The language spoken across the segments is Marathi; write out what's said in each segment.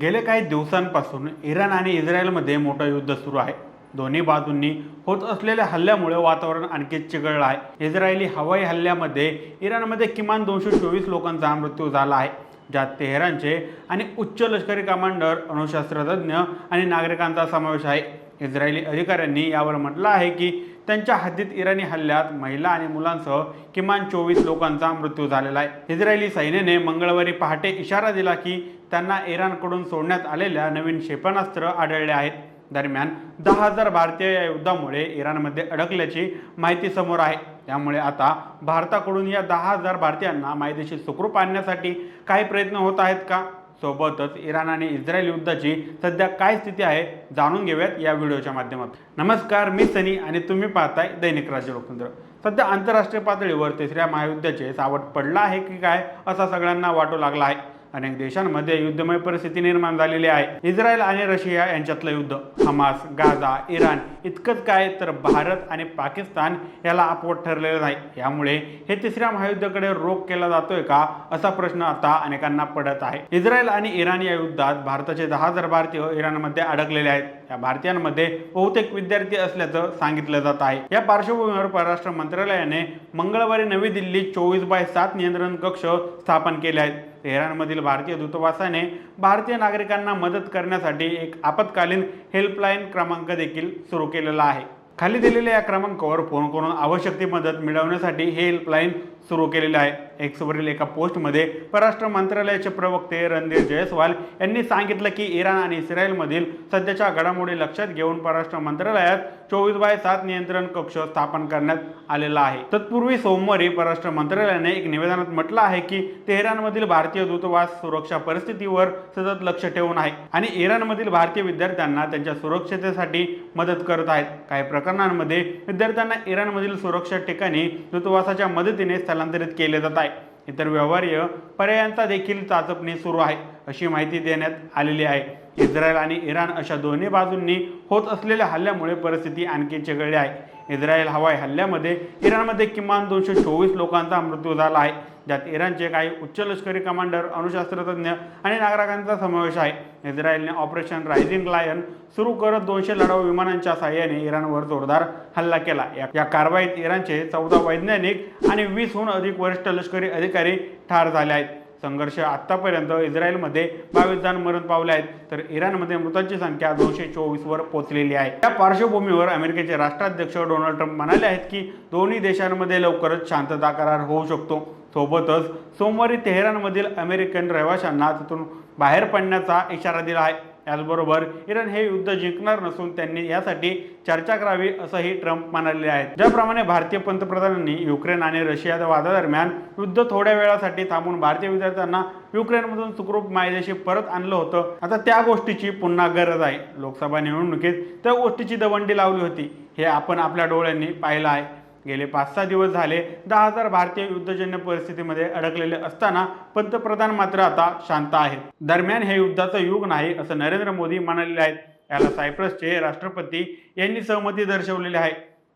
गेल्या काही दिवसांपासून इराण आणि इस्रायलमध्ये मोठं युद्ध सुरू आहे. दोन्ही बाजूंनी होत असलेल्या हल्ल्यामुळे वातावरण आणखी चिघळलं आहे. इस्रायली हवाई हल्ल्यामध्ये इराणमध्ये किमान दोनशे चोवीस लोकांचा मृत्यू झाला आहे ज्यात तेहरानचे आणि उच्च लष्करी कमांडर अणुशास्त्रज्ञ आणि नागरिकांचा समावेश आहे. इस्रायली अधिकाऱ्यांनी यावर म्हटलं आहे की त्यांच्या हद्दीत इराणी हल्ल्यात महिला आणि मुलांसह किमान चोवीस लोकांचा मृत्यू झालेला आहे. इस्रायली सैन्याने मंगळवारी पहाटे इशारा दिला की त्यांना इराणकडून सोडण्यात आलेल्या नवीन क्षेपणास्त्र आढळले आहेत. दरम्यान दहा हजार भारतीय या युद्धामुळे इराणमध्ये अडकल्याची माहिती समोर आहे. त्यामुळे आता भारताकडून या दहा हजार भारतीयांना मायदेशी सुखरूप आणण्यासाठी काही प्रयत्न होत आहेत का? सोबतच इराण आणि इस्रायल युद्धाची सध्या काय स्थिती आहे जाणून घेऊयात या व्हिडिओच्या माध्यमातून. नमस्कार मी सनी आणि तुम्ही पाहताय दैनिक राज्य लोकतंत्र. सध्या आंतरराष्ट्रीय पातळीवर तिसऱ्या महायुद्धाचे सावट पडलं आहे की काय असा सगळ्यांना वाटू लागला आहे. अनेक देशांमध्ये युद्धमय परिस्थिती निर्माण झालेली आहे. इस्रायल आणि रशिया यांच्यातलं युद्ध हमास गाझा इराण इतकंच काय तर भारत आणि पाकिस्तान याला अपवट ठरलेलं नाही. यामुळे हे तिसऱ्या महायुद्धाकडे रोख केला जातोय का असा प्रश्न आता अनेकांना पडत आहे. इस्रायल आणि इराण या युद्धात भारताचे दहा हजार भारतीय इराणमध्ये अडकलेले आहेत. या भारतीयांमध्ये बहुतेक विद्यार्थी असल्याचं सांगितलं जात आहे. या पार्श्वभूमीवर परराष्ट्र मंत्रालयाने मंगळवारी नवी दिल्ली चोवीस बाय सात नियंत्रण कक्ष स्थापन केले आहेत. तेहरानमधील भारतीय दूतावासाने भारतीय नागरिकांना मदत करण्यासाठी एक आपत्कालीन हेल्पलाईन क्रमांक देखील सुरू केलेला आहे. खाली दिलेल्या या क्रमांकावर फोन करून आवश्यक ती मदत मिळवण्यासाठी हे हेल्पलाईन सुरू केलेले आहे. एक्सवरील एका पोस्टमध्ये परराष्ट्र मंत्रालयाचे प्रवक्ते रणधीर जयस्वाल यांनी सांगितलं की इराण आणि इस्रायलमधील सध्याच्या घडामोडी लक्षात घेऊन परराष्ट्र मंत्रालयात चोवीस बाय सात नियंत्रण कक्ष स्थापन करण्यात आलेला आहे. तत्पूर्वी सोमवारी परराष्ट्र मंत्रालयाने एक निवेदनात म्हटलं आहे की तेहरानमधील भारतीय दूतावास सुरक्षा परिस्थितीवर सतत लक्ष ठेवून आहे आणि इराणमधील भारतीय विद्यार्थ्यांना त्यांच्या सुरक्षितेसाठी मदत करत आहेत. काही प्रकरणांमध्ये विद्यार्थ्यांना इराणमधील सुरक्षा ठिकाणी दूतावासाच्या मदतीने स्थलांतरित केले जात आहे. इतर व्यवहार्य पर्यायांचा देखील चाचपणी सुरू आहे. अशी माहिती देण्यात आलेली आहे. इस्रायल आणि इराण अशा दोन्ही बाजूंनी होत असलेल्या हल्ल्यामुळे परिस्थिती आणखी चिघळली आहे. इस्रायल हवाई हल्ल्यामध्ये इराणमध्ये किमान दोनशे चोवीस लोकांचा मृत्यू झाला आहे. ज्यात इराणचे काही उच्च लष्करी कमांडर अणुशास्त्रज्ञ आणि नागरिकांचा समावेश आहे. इस्रायलने ऑपरेशन रायझिंग लायन सुरू करत दोनशे लढाऊ विमानांच्या सहाय्याने इराणवर जोरदार हल्ला केला. या- या कारवाईत इराणचे चौदा वैज्ञानिक आणि वीसहून अधिक वरिष्ठ लष्करी अधिकारी ठार झाले आहेत. संघर्ष आत्तापर्यंत इस्रायलमध्ये बावीस जण मरण पावले आहेत. तर इराणमध्ये मृतांची संख्या दोनशे चोवीसवर पोचलेली पोहोचलेली आहे. या पार्श्वभूमीवर अमेरिकेचे राष्ट्राध्यक्ष डोनाल्ड ट्रम्प म्हणाले आहेत की दोन्ही देशांमध्ये लवकरच शांतता करार होऊ शकतो. सोबतच सोमवारी तेहरानमधील अमेरिकन रहिवाशांना तिथून बाहेर पडण्याचा इशारा दिला आहे. याचबरोबर इराण हे युद्ध जिंकणार नसून त्यांनी यासाठी चर्चा करावी असंही ट्रम्प म्हणाले आहेत. ज्याप्रमाणे भारतीय पंतप्रधानांनी युक्रेन आणि रशियाच्या वादादरम्यान युद्ध थोड्या वेळासाठी थांबून भारतीय विद्यार्थ्यांना युक्रेनमधून सुखरूप मायदेशी परत आणलं होतं. आता त्या गोष्टीची पुन्हा गरज आहे. लोकसभा निवडणुकीत त्या गोष्टीची दवंडी लावली होती. हे आपण आपल्या डोळ्यांनी पाहिलं आहे. गेले पाच सहा दिवस झाले दहा हजार भारतीय युद्धजन्य परिस्थितीमध्ये अडकलेले असताना पंतप्रधान मात्र आता शांत आहेत. दरम्यान हे युद्धाचं युग नाही असं नरेंद्र मोदी म्हणालेले आहेत. याला सायप्रसचे राष्ट्रपती यांनी सहमती दर्शवलेली आहे.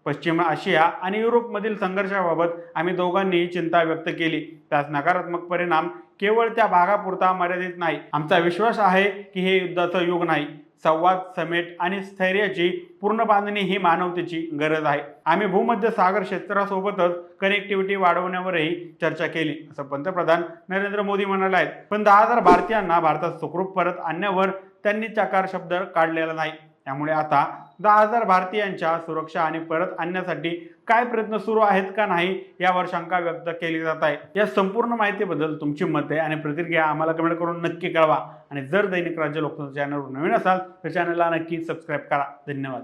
पश्चिम आशिया आणि युरोपमधील संघर्षाबाबत आम्ही दोघांनीही चिंता व्यक्त केली. त्यास नकारात्मक परिणाम केवळ त्या भागापुरता मर्यादित नाही. आमचा विश्वास आहे की हे युद्धाचं युग नाही. संवाद समेट आणि स्थैर्याची पूर्ण बांधणी ही मानवतेची गरज आहे. आम्ही भूमध्य सागर क्षेत्रासोबतच कनेक्टिव्हिटी वाढवण्यावरही चर्चा केली. असं पंतप्रधान नरेंद्र मोदी म्हणाले आहेत. पण दहा हजार भारतीयांना भारतात सुखरूप परत आणण्यावर त्यांनी चकार शब्द काढलेला नाही. त्यामुळे आता दहा हजार भारतीयांच्या सुरक्षा आणि परत आणण्यासाठी काय प्रयत्न सुरू आहेत का नाही यावर शंका व्यक्त केली जात आहे. या संपूर्ण माहितीबद्दल तुमची मते आणि प्रतिक्रिया आम्हाला कमेंट करून नक्की कळवा. आणि जर दैनिक राज्य लोकतंत्र चॅनलवर नवीन असाल तर चॅनलला नक्की सबस्क्राईब करा. धन्यवाद.